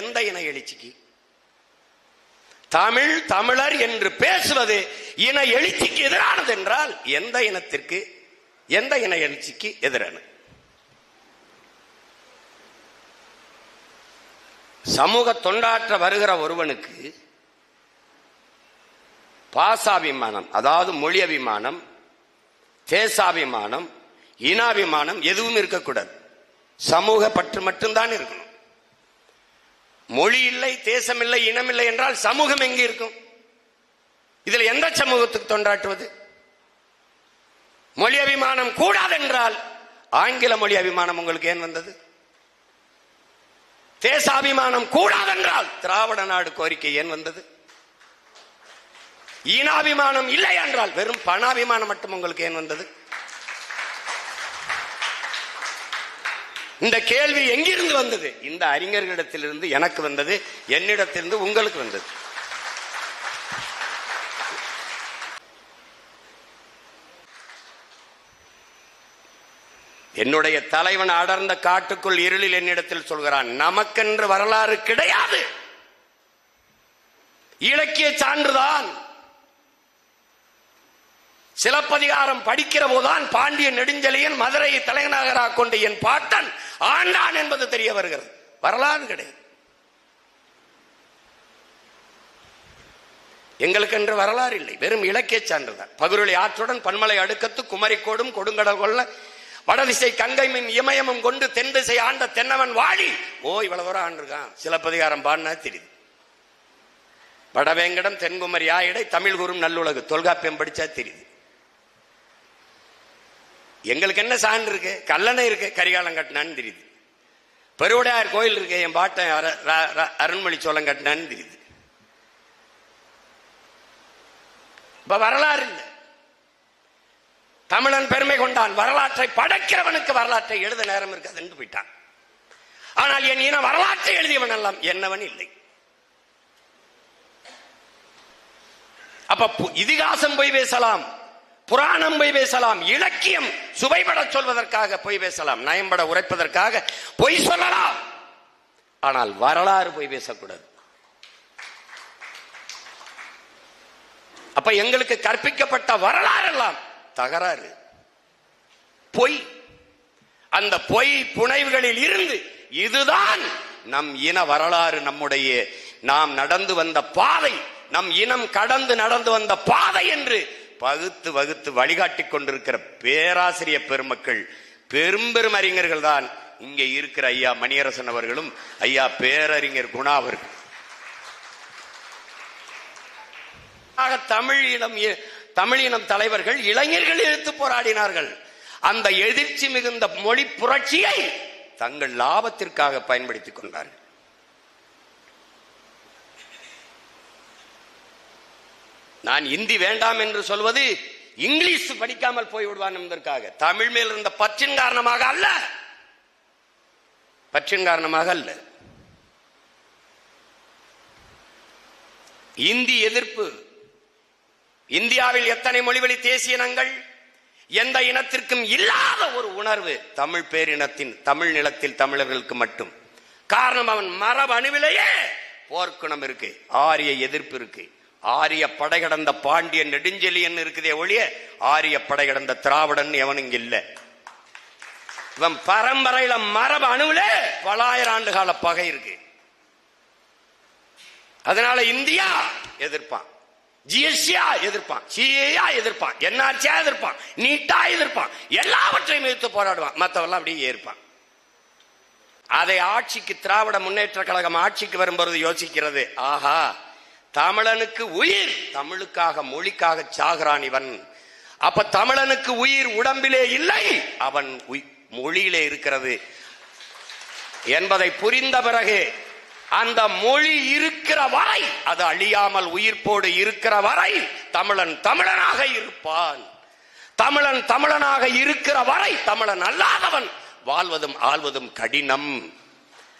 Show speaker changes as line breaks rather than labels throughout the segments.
எந்த இன எழுச்சிக்கு? தமிழ் தமிழர் என்று பேசுவது இன எழுச்சிக்கு எதிரானது என்றால் எந்த இனத்திற்கு? எந்த இன எழுச்சிக்கு எதிரானது? சமூக தொண்டாற்ற வருகிற ஒருவனுக்கு பாசாபிமானம் அதாவது மொழி அபிமானம் தேசாபிமானம் இனாபிமானம் எதுவும் இருக்கக்கூடாது. சமூக பற்று மட்டும்தான் இருக்கணும். மொழி இல்லை தேசம் இல்லை இனம் இல்லை என்றால் சமூகம் எங்கே இருக்கும்? இதில் எந்த சமூகத்துக்கு தொண்டாற்றுவது? மொழி அபிமானம் கூடாதென்றால் ஆங்கில மொழி அபிமானம் உங்களுக்கு ஏன் வந்தது? தேசாபிமானம் கூடாதென்றால் திராவிட நாடு கோரிக்கை ஏன் வந்தது? ஈனாபிமானம் இல்லை என்றால் வெறும் பணாபிமானம் மட்டும் உங்களுக்கு ஏன் வந்தது? இந்த கேள்வி எங்கிருந்து வந்தது? இந்த அறிஞர்களிடத்திலிருந்து எனக்கு வந்தது என்னிடத்திலிருந்து உங்களுக்கு வந்தது. என்னுடைய தலைவன் அடர்ந்த காட்டுக்குள் இருளில் என்னிடத்தில் சொல்கிறான் நமக்கென்று வரலாறு கிடையாது. இலக்கிய சான்றுதான். சிலப்பதிகாரம் படிக்கிற போதுதான் பாண்டிய நெடுஞ்செழியன் மதுரையை தலைநகராக கொண்ட என் பாட்டன் ஆண்டான் என்பது தெரிய வருகிறது. வரலாறு கிடையாது. எங்களுக்கு என்று வரலாறு இல்லை. வெறும் இலக்கிய சான்றுதான். பகுருளி ஆற்றுடன் பன்மலை அடுக்கத்து குமரிக்கோடும் கொடுங்கடல் கொள்ள வடதிசை கங்கைமின் இமயமும் கொண்டு தென் திசை ஆண்ட தென்னவன் வாழி. ஓ இவ்வளவு தூரம் ஆண்டிருக்கான். சிலப்பதிகாரம் பாடினா தெரியுது. வடவேங்கடம் தென்குமரி ஆயிடை தமிழ் குரும் நல்லுலகு. தொல்காப்பியம் படிச்சா தெரியுது. எங்களுக்கு என்ன சான்று இருக்கு? கல்லணை இருக்கு கரிகாலம் கட்டினான்னு தெரியுது. பெருவுடையார் கோயில் இருக்கு என் பாட்டன் அர- ர- ர- அருண்மொழி சோழன் கட்டினான்னு தெரியுது. இப்ப வரலாறு இல்லை தமிழன் பெருமை கொண்டான் வரலாற்றை படைக்கிறவனுக்கு வரலாற்றை எழுத நேரம் இருக்காதுன்னு போயிட்டான். ஆனால் என் இன வரலாற்றை எழுதியவன் எல்லாம் என்னவன் இல்லை. அப்ப பு- இதிகாசம் போய் பேசலாம். புராணம் போய் பேசலாம் இலக்கியம் சுவைபட சொல்வதற்காக பொய் பேசலாம் நயம்பட உரைப்பதற்காக பொய் சொல்லலாம். ஆனால் வரலாறு போய் பேசக்கூடாது. அப்ப எங்களுக்கு கற்பிக்கப்பட்ட வரலாறு எல்லாம் தகராறு. பொய். அந்த பொய் புனைவுகளில் இருந்து இதுதான் நம் இன வரலாறு நம்முடைய நாம் நடந்து வந்த பாதை நம் இனம் கடந்து நடந்து வந்த பாதை என்று பகுத்து வகுத்து வழிகாட்டி கொண்டிருக்கிற பேராசிரியர் பெருமக்கள் பெரும் பெரும் அறிஞர்கள் தான் இங்கே இருக்கிற ஐயா மணியரசன் அவர்களும் ஐயா பேரறிஞர் குணா அவர்கள். ஆக தமிழ் இனம் தமிழ் இனம் தலைவர்கள் இளைஞர்கள் எழுத்து போராடினார்கள். அந்த எதிர்ச்சி மிகுந்த மொழி புரட்சியை தங்கள் லாபத்திற்காக பயன்படுத்திக் கொண்டார்கள். நான் இந்தி வேண்டாம் என்று சொல்வது இங்கிலீஷ் படிக்காமல் போய்விடுவான் என்பதற்காக. தமிழ் மேல் இருந்த பற்றின் காரணமாக அல்ல. பற்றின் காரணமாக அல்ல. இந்தி எதிர்ப்பு. இந்தியாவில் எத்தனை மொழிவழி தேசிய இனங்கள்? எந்த இனத்திற்கும் இல்லாத ஒரு உணர்வு தமிழ் பேரினத்தின் தமிழ் நிலத்தில் தமிழர்களுக்கு மட்டும். காரணம் அவன் மரபணுவிலேயே போர்க்குணம் இருக்கு ஆரிய எதிர்ப்பு இருக்கு. ஆரிய படை கடந்த பாண்டியன் நெடுஞ்செலியன் இருக்குதே ஒழிய ஆரிய படை கடந்த திராவிடன் எவன் இங்க இவன் பரம்பரையில மரபு அணுவில பலாயிரம் ஆண்டு கால பகை இருக்கு. அதனால இந்தியா எதிர்ப்பான். ஜிஎஸ்டியா எதிர்ப்பான். சிஏயா எதிர்ப்பான். என்ஆர்சியா எதிர்ப்பான். நீட்டா எதிர்ப்பான். எல்லாவற்றையும் எதிர்த்து போராடுவான். மற்றவெல்லாம் அப்படியே ஏற்பான் அதை ஆட்சிக்கு திராவிட முன்னேற்ற கழகம் ஆட்சிக்கு வரும்போது யோசிக்கிறது. ஆஹா தமிழனுக்கு உயிர். தமிழுக்காக மொழிக்காக சாகிறான் இவன். அப்ப தமிழனுக்கு உயிர் உடம்பிலே இல்லை. அவன் மொழியிலே இருக்கிறது. என்பதை புரிந்த பிறகு அந்த மொழி இருக்கிற வரை அது அழியாமல் உயிர்ப்போடு இருக்கிற வரை தமிழன் தமிழனாக இருப்பான். தமிழன் தமிழனாக இருக்கிற வரை தமிழன் அல்லாதவன். வாழ்வதும் ஆள்வதும் கடினம்.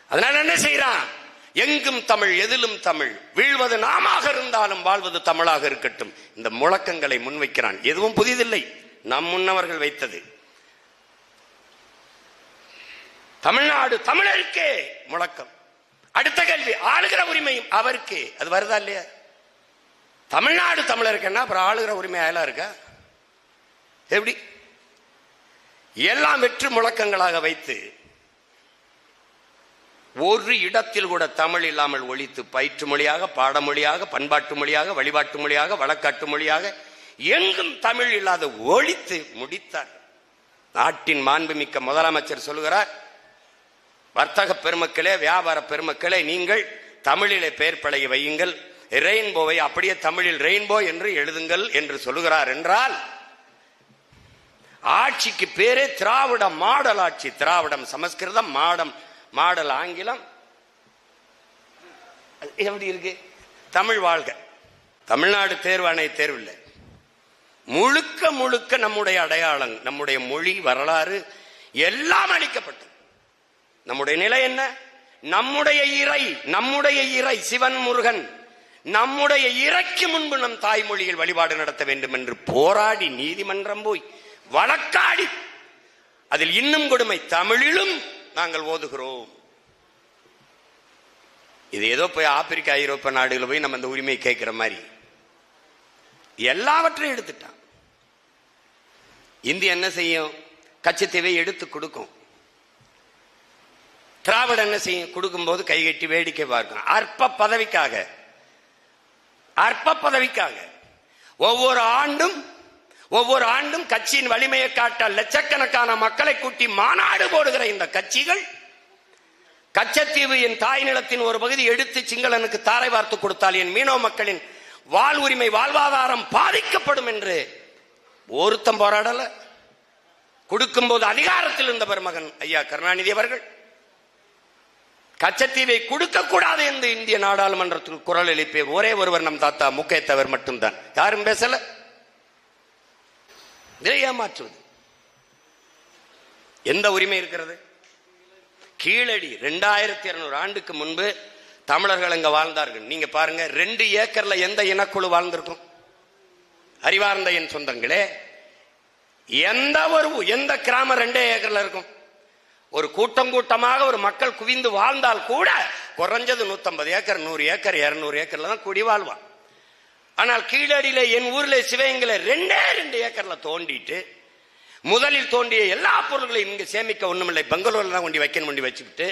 அதனால என்ன செய்யறான் எங்கும் தமிழ் எதிலும் தமிழ். வீழ்வது நாமாக இருந்தாலும் வாழ்வது தமிழாக இருக்கட்டும். இந்த முழக்கங்களை முன்வைக்கிறான். எதுவும் புதிதில்லை. நம் முன்னவர்கள் வைத்தது. தமிழ்நாடு தமிழருக்கே முழக்கம். அடுத்த கேள்வி ஆளுகிற உரிமையும் அவருக்கு. அது வருதா இல்லையா? தமிழ்நாடு தமிழருக்குன்னா அப்புறம் ஆளுகிற உரிமை அயலா இருக்கா? எப்படி? எல்லாம் வெற்று முழக்கங்களாக வைத்து ஒரு இடத்தில் கூட தமிழ் இல்லாமல் ஒழித்து பயிற்று மொழியாக பாடமொழியாக பண்பாட்டு மொழியாக வழிபாட்டு மொழியாக வழக்காட்டு மொழியாக எங்கும் தமிழ் இல்லாத ஒழித்து முடித்தார். நாட்டின் மாண்புமிக்க முதலமைச்சர் சொல்கிறார் வர்த்தக பெருமக்களே வியாபார பெருமக்களே நீங்கள் தமிழிலே பெயர் பழகி வையுங்கள். ரெயின்போவை அப்படியே தமிழில் ரெயின்போ என்று எழுதுங்கள் என்று சொல்லுகிறார் என்றால் ஆட்சிக்கு பேரே திராவிட மாடல் ஆட்சி. திராவிடம் சமஸ்கிருதம் மாடம் மாடல் ஆங்கிலம். எப்படி இருக்கு? தமிழ் வாழ்க. தமிழ்நாடு தேர்வாணை தேர்வில்லை முழுக்க முழுக்க நம்முடைய அடையாளம் நம்முடைய மொழி வரலாறு எல்லாம் அளிக்கப்பட்டது நம்முடைய நிலை என்ன? நம்முடைய இறை நம்முடைய இறை சிவன் முருகன் நம்முடைய இறைக்கு முன்பு நம் தாய்மொழியில் வழிபாடு நடத்த வேண்டும் என்று போராடி நீதிமன்றம் போய் வழக்காடி அதில் இன்னும் கொடுமை தமிழிலும் நாங்கள் ஓதுகிறோம். இது ஏதோ போய் ஆப்பிரிக்கா ஐரோப்பிய நாடுகளில் போய் நம்ம இந்த உரிமை கேட்கிற மாதிரி. எல்லாவற்றையும் எடுத்துட்டான். இந்தியா என்ன செய்யும்? கச்சத்தீவை எடுத்து கொடுக்கும். திராவிட என்ன செய்யும்? கொடுக்கும்போது கைகட்டி வேடிக்கை பார்க்கும் அற்ப பதவிக்காக. அற்ப பதவிக்காக. ஒவ்வொரு ஆண்டும் ஒவ்வொரு ஆண்டும் கட்சியின் வலிமையை காட்ட லட்சக்கணக்கான மக்களை கூட்டி மாநாடு போடுகிற இந்த கட்சிகள் கச்சத்தீவு என் தாய் நிலத்தின் ஒரு பகுதி எடுத்து சிங்களனுக்கு தாரை வார்த்து கொடுத்தால் என் மீனவ மக்களின் வாழ் உரிமை வாழ்வாதாரம் பாதிக்கப்படும் என்று ஒருத்தம் போராடல. கொடுக்கும்போது அதிகாரத்தில் இருந்த பெருமகன் ஐயா கருணாநிதி அவர்கள் கச்சத்தீவை கொடுக்க கூடாது என்று இந்திய நாடாளுமன்றத்தில் குரல் எழுப்பிய ஒரே ஒருவர் நம் தாத்தா முக்கியத்தவர் மட்டும்தான். யாரும் பேசல? இதை ஏமாற்றுவது. எந்த உரிமை இருக்கிறது? கீழடி ரெண்டாயிரத்தி இருநூறு ஆண்டுக்கு முன்பு தமிழர்கள் அங்க வாழ்ந்தார்கள். நீங்க பாருங்க ரெண்டு ஏக்கர்ல எந்த இனக்குழு வாழ்ந்திருக்கும்? அறிவார்ந்த என் சொந்தங்களே எந்த ஒரு எந்த கிராமம் ரெண்டே ஏக்கர்ல இருக்கும்? ஒரு கூட்டம் கூட்டமாக ஒரு மக்கள் குவிந்து வாழ்ந்தால் கூட குறைஞ்சது நூத்தம்பது ஏக்கர் நூறு ஏக்கர் இருநூறு ஏக்கர்ல தான் குடி வாழ்வான் ஆனால் கீழடியில என் ஊர்ல சிவகங்கையில ரெண்டே ரெண்டு ஏக்கர்ல தோண்டிட்டு முதலில் தோண்டிய எல்லா பொருள்களையும் இங்க சேமிக்க ஒண்ணுமில்லை. பெங்களூர்ல தான் கொண்டு வைக்கணும் கொண்டு வச்சுக்கிட்டு.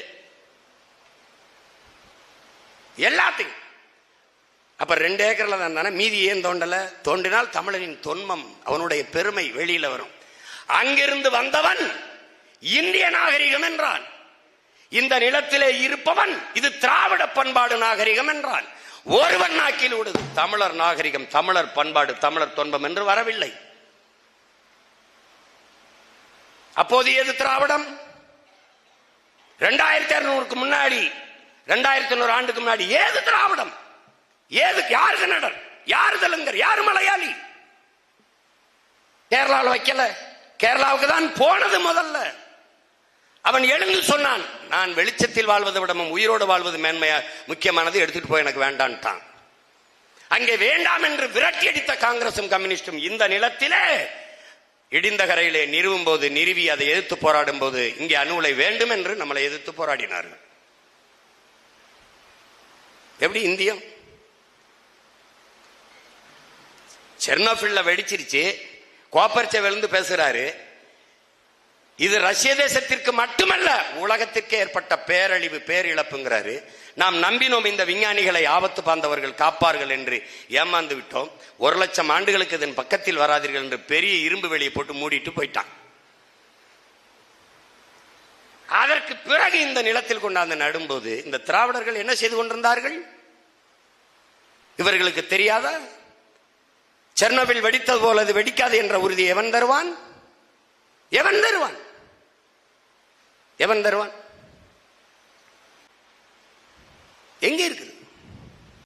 எல்லாத்தையும். அப்ப ரெண்டு ஏக்கர்ல தான் தானே? மீதி ஏன் தோண்டல? தோண்டினால் தமிழனின் தொன்மம் அவனுடைய பெருமை வெளியில வரும். அங்கிருந்து வந்தவன் இந்திய நாகரிகம் என்றான். இந்த நிலத்திலே இருப்பவன் இது திராவிட பண்பாடு நாகரிகம் என்றான். ஒருவன் நாக்கில் விடுது. தமிழர் நாகரிகம் தமிழர் பண்பாடு தமிழர் தொன்பம் என்று வரவில்லை. அப்போது எது திராவிடம்? ரெண்டாயிரத்தி அறுநூறுக்கு முன்னாடி ரெண்டாயிரத்தி நூறு ஆண்டுக்கு முன்னாடி ஏது திராவிடம்? ஏது யாரு கன்னடர் யார் தெலுங்கர்? யாரு மலையாளி? கேரளாவில் வைக்கல. கேரளாவுக்கு தான் போனது முதல்ல. அவன் எழுந்து சொன்னான் நான் வெளிச்சத்தில் வாழ்வதை விடமும் உயிரோடு வாழ்வது மேன்மையா முக்கியமானது எடுத்துட்டு போய் எனக்கு வேண்டான்ட்டான். அங்கே வேண்டாம் என்று விரட்டி அடித்த காங்கிரசும் கம்யூனிஸ்டும் இந்த நிலத்திலே இடிந்த கரையிலே நிறுவும் போது நிறுவி அதை எதிர்த்து போராடும் போது இங்கே அணுலை வேண்டும் என்று நம்மளை எதிர்த்து போராடினார்கள். எப்படி இந்தியம்? செர்னோபில்ல வெடிச்சிருச்சு கோப்பர்ச்சை விழுந்து பேசுறாரு. இது ரஷ்ய தேசத்திற்கு மட்டுமல்ல உலகத்திற்கு ஏற்பட்ட பேரழிவு பேரிழப்புங்கிறாரு. நாம் நம்பினோம் இந்த விஞ்ஞானிகளை ஆபத்து பாந்தவர்கள் காப்பார்கள் என்று ஏமாந்து விட்டோம். ஒரு லட்சம் ஆண்டுகளுக்கு இதன் பக்கத்தில் வராதீர்கள் என்று பெரிய இரும்பு வெளியை போட்டு மூடிட்டு போயிட்டான். அதற்கு பிறகு இந்த நிலத்தில் கொண்டாந்து நடும்போது இந்த திராவிடர்கள் என்ன செய்து கொண்டிருந்தார்கள்? இவர்களுக்கு தெரியாதா? சென்னவில் வெடித்தது போல அது வெடிக்காது என்ற உறுதி எவன் தருவான்? எவன் தருவான்? எவன் தருவான்? எங்கே இருக்குது?